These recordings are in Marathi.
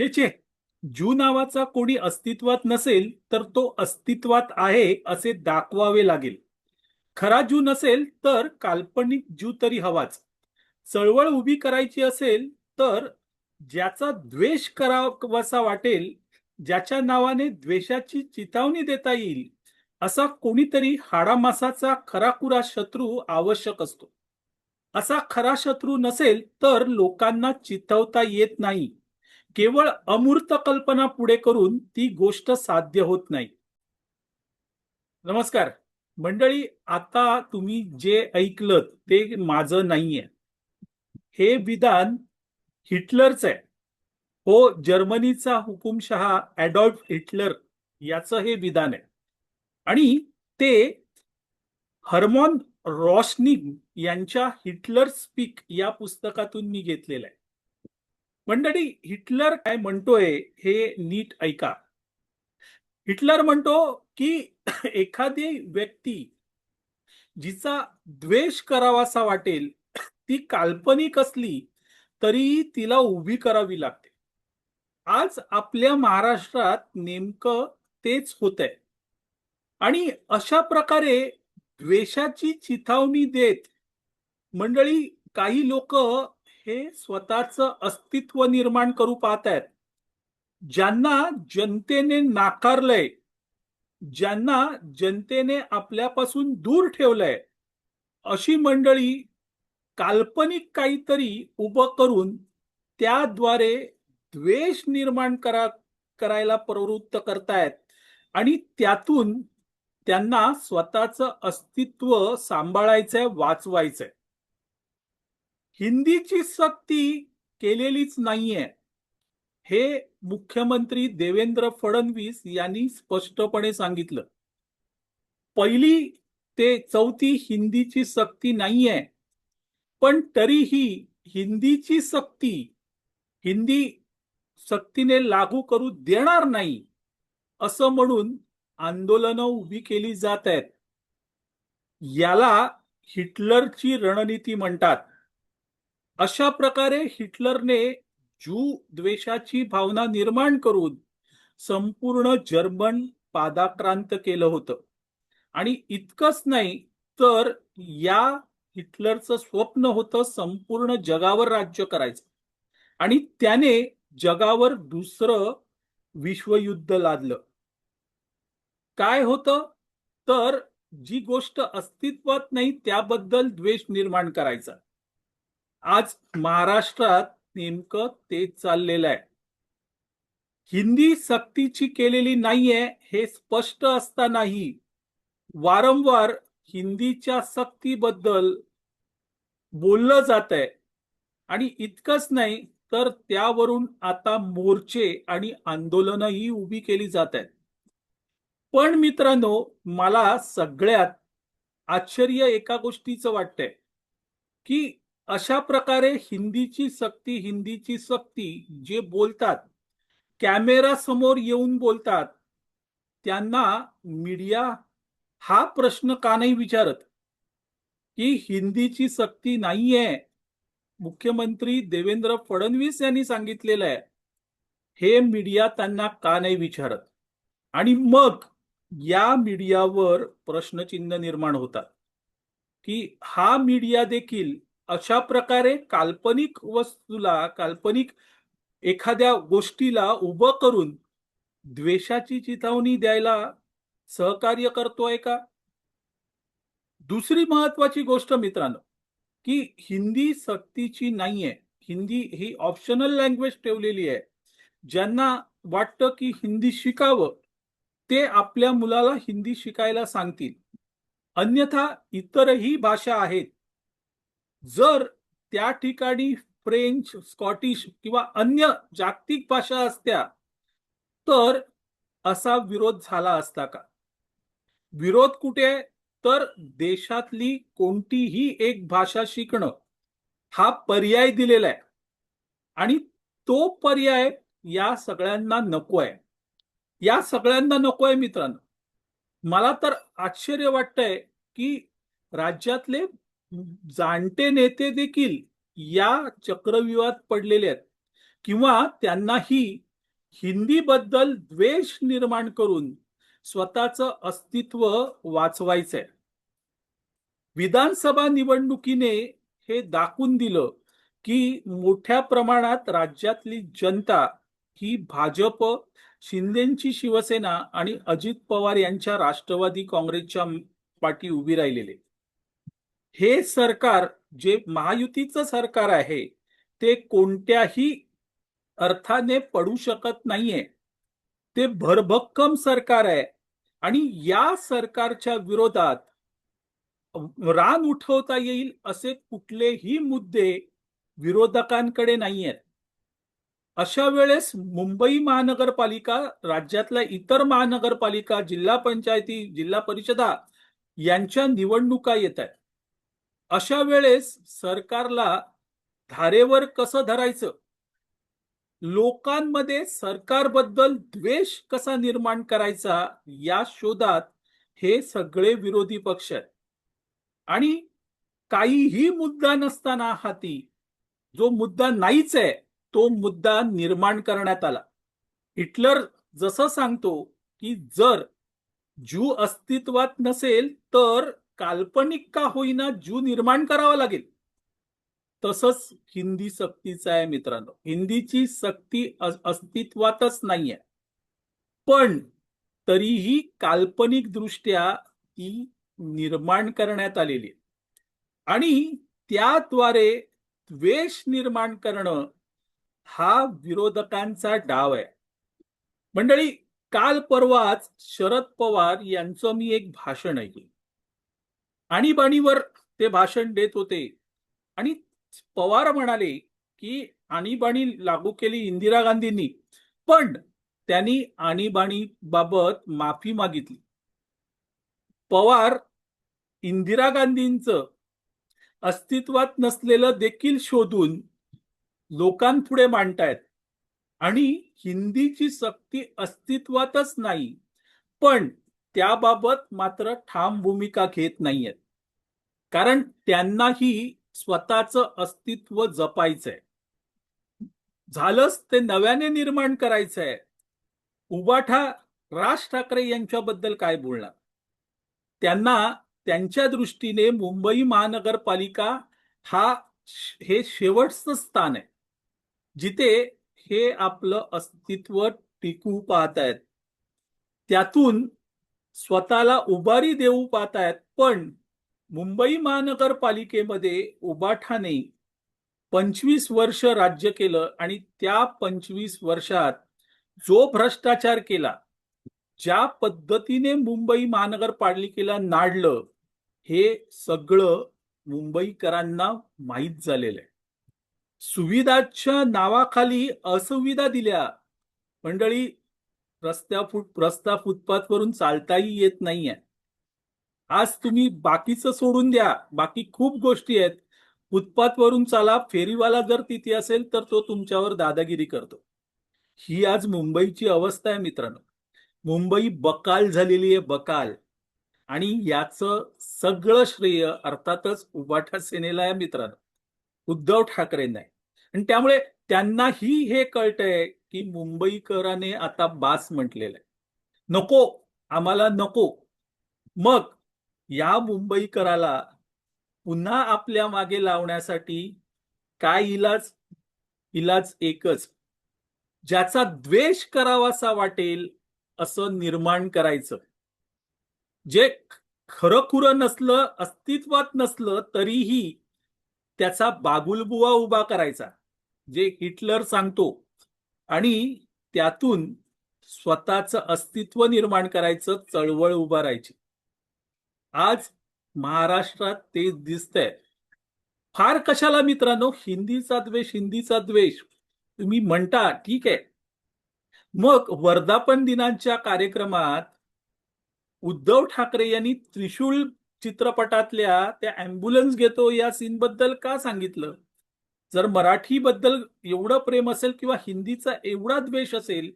छे छे जू नावाचा कोणी अस्तित्वात नसेल तर तो अस्तित्वात आहे असे दाखवावे लागेल. खरा जू नसेल तर काल्पनिक जू तरी हवाच. चळवळ उभी करायची असेल तर ज्याचा द्वेष करावासा वाटेल ज्याच्या नावाने द्वेषाची चितावणी देता येईल असा कोणीतरी हाडामासाचा खराखुरा शत्रू आवश्यक असतो. असा खरा शत्रू नसेल तर लोकांना चितवता येत नाही. केवळ अमूर्त कल्पना पुढे करून ती गोष्ट साध्य होत नाही. नमस्कार. मंडळी आता तुम्ही जे ऐकलं ते माझं नाहीये. हे विधान हिटलरच आहे. हो जर्मनीचा हुकुमशहा ॲडॉल्फ हिटलर याचं हे विधान आहे. आणि ते हर्मॉन रॉशनिंग यांच्या हिटलर स्पीक या पुस्तकातून मी घेतलेलं आहे. मंडळी हिटलर काय म्हणतोय हे नीट ऐका. हिटलर म्हणतो की एखादी व्यक्ती जिचा द्वेष करावासा वाटेल ती काल्पनिक असली तरी तिला उभी करावी लागते. आज आपल्या महाराष्ट्रात नेमकं तेच होत आहे आणि अशा प्रकारे द्वेषाची चिथावणी देत मंडळी काही लोक हे स्वतःच अस्तित्व निर्माण करू पाहत आहेत ज्यांना जनतेने नाकारलंय ज्यांना जनतेने आपल्यापासून दूर ठेवलंय अशी मंडळी काल्पनिक काहीतरी उभं करून त्याद्वारे द्वेष निर्माण करा करायला प्रवृत्त करतायत. आणि त्यातून त्यांना स्वतःचं अस्तित्व सांभाळायचंय वाचवायचंय. हिंदीची सक्ती केलेलीच नाहीये. हे मुख्यमंत्री देवेंद्र फडणवीस यांनी स्पष्टपणे सांगितलं. पहिली ते चौथी हिंदीची सक्ती नाहीये. पण तरीही हिंदीची सक्ती हिंदी सक्तीने लागू करू देणार नाही असं म्हणून आंदोलनं उभी केली जात आहेत. याला हिटलरची रणनीती म्हणतात. अशा प्रकारे हिटलरने जू द्वेषाची भावना निर्माण करून संपूर्ण जर्मन पादाक्रांत केलं होतं. आणि इतकंच नाही तर या हिटलरचं स्वप्न होतं संपूर्ण जगावर राज्य करायचं. आणि त्याने जगावर दुसरं विश्वयुद्ध लादलं. काय होतं? तर जी गोष्ट अस्तित्वात नाही त्याबद्दल द्वेष निर्माण करायचा. आज महाराष्ट्रात नेमकं ते चाललेलं आहे. हिंदी सक्तीची केलेली नाहीये हे स्पष्ट असतानाही वारंवार हिंदीच्या सक्तीबद्दल बोललं जात आहे आणि इतकंच नाही तर त्यावरून आता मोर्चे आणि आंदोलनही उभी केली जात आहेत पण मित्रांनो मला सगळ्यात आश्चर्य एका गोष्टीचं वाटतंय की अशा प्रकारे हिंदीची सक्ती हिंदीची सक्ती जे बोलतात कॅमेरा समोर येऊन बोलतात त्यांना मीडिया हा प्रश्न का नाही विचारत? की हिंदीची सक्ती नाहीये. मुख्यमंत्री देवेंद्र फडणवीस यांनी सांगितलेलं आहे. हे मीडिया त्यांना का नाही विचारत? आणि मग या मीडियावर प्रश्नचिन्ह निर्माण होतात. की हा मीडिया देखील अशा प्रकारे काल्पनिक वस्तूला काल्पनिक एखाद्या गोष्टीला उभं करून द्वेषाची चिथावणी द्यायला सहकार्य करतोय का? दुसरी महत्वाची गोष्ट मित्रांनो की हिंदी सक्तीची नाहीये. हिंदी ही ऑप्शनल लँग्वेज ठेवलेली आहे. ज्यांना वाटतं की हिंदी शिकावं ते आपल्या मुलाला हिंदी शिकायला सांगतील. अन्यथा इतरही भाषा आहेत जर त्या ठिकाणी फ्रेंच स्कॉटिश किंवा अन्य जागतिक भाषा असत्या तर असा विरोध झाला असता का? विरोध कुठे? तर देशातली कोणतीही एक भाषा शिकणं हा पर्याय दिलेला आहे. आणि तो पर्याय या सगळ्यांना नको आहे. या सगळ्यांना नको आहे मित्रांनो. मला तर आश्चर्य वाटतंय की राज्यातले जाणते नेते देखील या चक्रव्यूहात पडलेले आहेत. किंवा त्यांनाही हिंदीबद्दल द्वेष निर्माण करून स्वतःचं अस्तित्व वाचवायचंय. विधानसभा निवडणुकीने हे दाखवून दिलं की मोठ्या प्रमाणात राज्यातली जनता ही भाजप शिंदेची शिवसेना आणि अजित पवार यांच्या राष्ट्रवादी काँग्रेसच्या पाठी उभी राहिलेले हे सरकार जे महायुतीचं सरकार आहे ते कोणत्याही अर्थाने पडू शकत नाहीये. ते भरभक्कम सरकार आहे. आणि या सरकारच्या विरोधात रान उठवता येईल असे कुठलेही मुद्दे विरोधकांकडे नाही आहेत अशा वेळेस मुंबई महानगरपालिका राज्यातल्या इतर महानगरपालिका जिल्हा पंचायती जिल्हा परिषदा यांच्या निवडणुका येत आहेत. अशा वेळेस सरकारला धारेवर कसं धरायचं? लोकांमध्ये सरकारबद्दल द्वेष कसा निर्माण करायचा या शोधात हे सगळे विरोधी पक्ष आहेत. आणि काहीही मुद्दा नसताना हाती जो मुद्दा नाहीच आहे तो मुद्दा निर्माण करण्यात आला. हिटलर जसं सांगतो की जर ज्यू अस्तित्वात नसेल तर काल्पनिक का होईना ज्यू निर्माण करावा लागेल? तसंच हिंदी सक्तीचं आहे मित्रांनो. हिंदीची सक्ती अस्तित्वातच नाहीये. पण तरीही काल्पनिक दृष्ट्या ती निर्माण करण्यात आलेली आहे. आणि त्याद्वारे द्वेष निर्माण करणं हा विरोधकांचा डाव आहे. मंडळी काल परवाच शरद पवार यांचं मी एक भाषण ऐकलं आणीबाणीवर ते भाषण देत होते. आणि पवार म्हणाले की आणीबाणी लागू केली इंदिरा गांधींनी पण त्यांनी आणीबाणी बाबत माफी मागितली. पवार इंदिरा गांधींचं अस्तित्वात नसलेलं देखील शोधून लोकांपुढे मांडतायत. आणि हिंदीची सक्ती अस्तित्वातच नाही पण त्याबाबत मात्र ठाम भूमिका घेत नाहीयेत. कारण त्यांनाही स्वतःचं अस्तित्व जपायचंय. झालंच ते नव्याने निर्माण करायचंय. उबाठा राज ठाकरे यांच्याबद्दल काय बोलणार? त्यांना त्यांच्या दृष्टीने मुंबई महानगरपालिका हा हे शेवटचं स्थान आहे. जिथे हे आपलं अस्तित्व टिकू पाहतायत. त्यातून स्वतःला उभारी देऊ पाहतायत पण मुंबई महानगरपालिकेमध्ये उबाठाने पंचवीस वर्ष राज्य केलं आणि त्या पंचवीस वर्षात जो भ्रष्टाचार केला ज्या पद्धतीने मुंबई महानगरपालिकेला नाडलं हे सगळं मुंबईकरांना माहीत झालेलं आहे. सुविधाच्या नावाखाली असुविधा दिल्या. मंडळी रस्त्या फुट रस्ता फुटपाथवरून चालताही येत नाहीये. आज तुम्ही बाकीचं सोडून द्या. बाकी खूप गोष्टी आहेत. फुटपाथवरून चाला. फेरीवाला जर तिथे असेल तर तो तुमच्यावर दादागिरी करतो. ही आज मुंबईची अवस्था आहे मित्रांनो. मुंबई बकाल झालेली आहे बकाल. आणि याचं सगळं श्रेय अर्थातच उबाठा सेनेला आहे मित्रांनो. उद्धव ठाकरेंना आहे. आणि त्यामुळे त्यांनाही हे कळतंय की मुंबईकराने आता बास म्हटलेलं आहे. नको आम्हाला नको. मग या मुंबईकराला पुन्हा आपल्या मागे लावण्यासाठी काय इलाज? इलाज एकच. ज्याचा द्वेष करावासा वाटेल असं निर्माण करायचं. जे खरं खुरं नसलं अस्तित्वात नसलं तरीही त्याचा बागुलबुवा उभा करायचा. जे हिटलर सांगतो. आणि त्यातून स्वतःचं अस्तित्व निर्माण करायचं चळवळ उभारायची. आज महाराष्ट्रात ते दिसतंय. फार कशाला मित्रांनो? हिंदीचा द्वेष हिंदीचा द्वेष. तुम्ही म्हणता ठीक आहे. मग वर्धापन दिनांच्या कार्यक्रमात उद्धव ठाकरे यांनी त्रिशूल चित्रपटातल्या त्या अँब्युलन्स घेतो या सीन बद्दल का सांगितलं? जर मराठी बद्दल एवढं प्रेम असेल किंवा हिंदीचा एवढा द्वेष असेल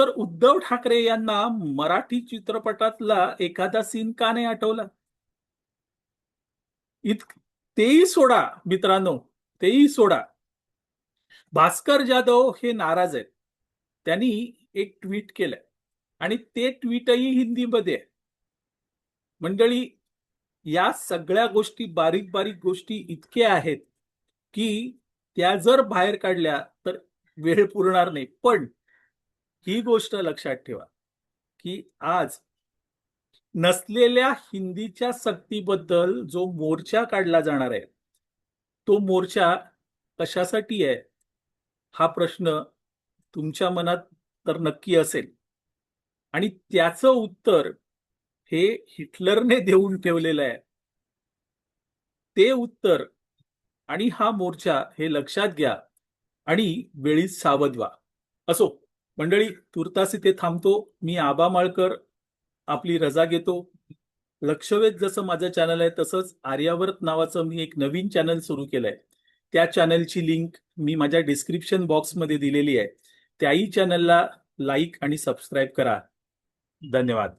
तर उद्धव ठाकरे यांना मराठी चित्रपटातला एखादा सीन का नाही आठवला? इत तेही सोडा मित्रांनो तेही सोडा. भास्कर जाधव हे नाराज आहेत. त्यांनी एक ट्विट केलं आणि ते ट्विटही हिंदीमध्ये आहे. मंडळी या सगळ्या गोष्टी बारीक बारीक गोष्टी इतक्या आहेत की त्या जर बाहेर काढल्या तर वेळ पुरणार नाही. पण ही गोष्ट लक्षात ठेवा की आज नसलेल्या हिंदीच्या सक्तीबद्दल जो मोर्चा काढला जाणार आहे तो मोर्चा कशासाठी आहे हा प्रश्न तुमच्या मनात तर नक्की असेल. आणि त्याचं उत्तर हे हिटलरने देऊन ठेवलेलं आहे. ते उत्तर आणि हा मोर्चा हे लक्षात घ्या आणि वेळीच सावध व्हा. असो. मंडळी तुर्तास इथे थांबतो. मी आबा माळकर आपली रजा घेतो. लक्षवेध जसं माझं चॅनल आहे तसंच आर्यावर्त नावाचं मी एक नवीन चॅनल सुरू केलंय. त्या चॅनलची लिंक मी माझ्या डिस्क्रिप्शन बॉक्समध्ये दिलेली आहे. त्याही चॅनलला लाईक आणि सबस्क्राईब करा. धन्यवाद.